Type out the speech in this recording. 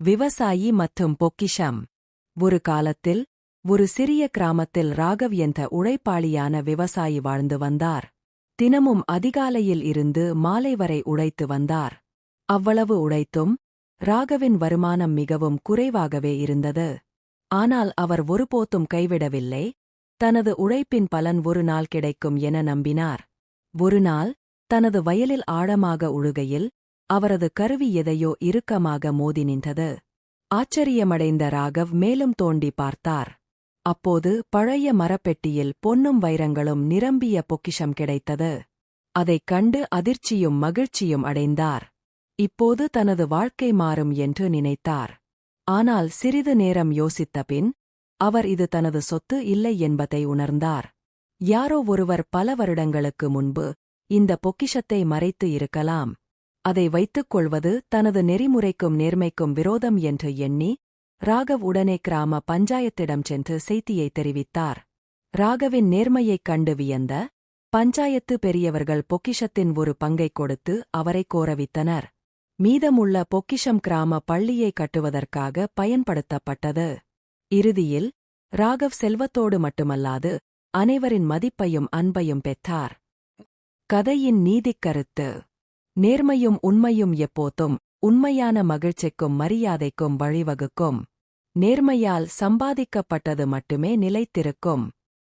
விவசாயி மற்றும் பொக்கிஷம். ஒரு காலத்தில் ஒரு சிறிய கிராமத்தில் ராகவ் என்ற உழைப்பாளியான விவசாயி வாழ்ந்து வந்தார். தினமும் அதிகாலையில் இருந்து மாலை வரை உழைத்து வந்தார். அவ்வளவு உழைத்தும் ராகவின் வருமானம் மிகவும் குறைவாகவே இருந்தது. ஆனால் அவர் ஒருபோத்தும் கைவிடவில்லை. தனது உழைப்பின் பலன் ஒரு நாள் கிடைக்கும் என நம்பினார். ஒரு நாள் தனது வயலில் ஆழமாக உழுகையில் அவரது கருவி எதையோ இறுக்கமாக மோதி நின்றது. ஆச்சரியமடைந்த ராகவ் மேலும் தோண்டி பார்த்தார். அப்போது பழைய மரப்பெட்டியில் பொன்னும் வைரங்களும் நிரம்பிய பொக்கிஷம் கிடைத்தது. அதைக் கண்டு அதிர்ச்சியும் மகிழ்ச்சியும் அடைந்தார். இப்போது தனது வாழ்க்கை மாறும் என்று நினைத்தார். ஆனால் சிறிது நேரம் யோசித்த பின் அவர் இது தனது சொத்து இல்லை என்பதை உணர்ந்தார். யாரோ ஒருவர் பல வருடங்களுக்கு முன்பு இந்த பொக்கிஷத்தை மறைத்து இருக்கலாம். அதை வைத்துக் கொள்வது தனது நெறிமுறைக்கும் நேர்மைக்கும் விரோதம் என்று எண்ணி ராகவ் உடனே கிராம பஞ்சாயத்திடம் சென்று செய்தியை தெரிவித்தார். ராகவின் நேர்மையைக் கண்டு வியந்த பஞ்சாயத்து பெரியவர்கள் பொக்கிஷத்தின் ஒரு பங்கைக் கொடுத்து அவரை கோரவித்தனர். மீதமுள்ள பொக்கிஷம் கிராம பள்ளியை கட்டுவதற்காக பயன்படுத்தப்பட்டது. இறுதியில் ராகவ் செல்வத்தோடு மட்டுமல்லாது அனைவரின் மதிப்பையும் அன்பையும் பெற்றார். கதையின் நீதிக் கருத்து. நேர்மையும் உண்மையும் எப்போதும் உண்மையான மகிழ்ச்சிக்கும் மரியாதைக்கும் வழிவகுக்கும். நேர்மையால் சம்பாதிக்கப்பட்டது மட்டுமே நிலைத்திருக்கும்.